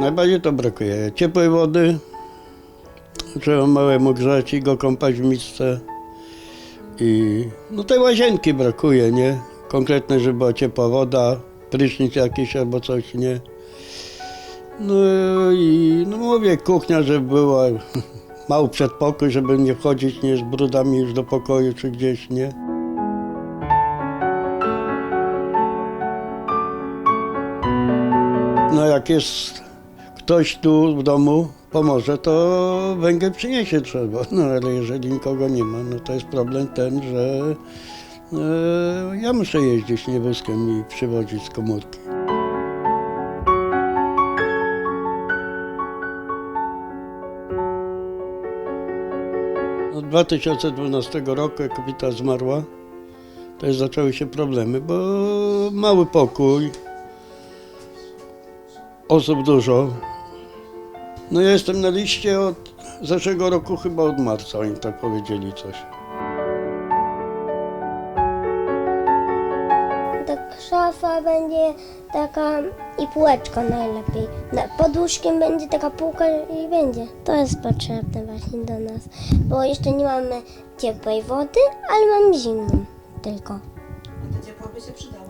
Najbardziej to brakuje ciepłej wody, trzeba małemu grzać i go kąpać w misce. I no tej łazienki brakuje, nie? Konkretne, żeby była ciepła woda, prysznic jakiś albo coś, nie? No i no mówię, kuchnia, żeby była mały przedpokój, żeby nie wchodzić nie z brudami już do pokoju czy gdzieś, nie? No jak jest ktoś tu w domu pomoże, to węgiel przyniesie trzeba. No ale jeżeli nikogo nie ma, no to jest problem ten, że e, ja muszę jeździć nie wózkiem i przywozić z komórki. Od 2012 roku, jak kobieta zmarła, już zaczęły się problemy, bo mały pokój, osób dużo. No ja jestem na liście od zeszłego roku, chyba od marca, oni tak powiedzieli coś. Tak szafa będzie taka i półeczka najlepiej. Na, pod łóżkiem będzie taka półka i będzie. To jest potrzebne właśnie do nas, bo jeszcze nie mamy ciepłej wody, ale mamy zimną tylko. A to ciepło by się przydało.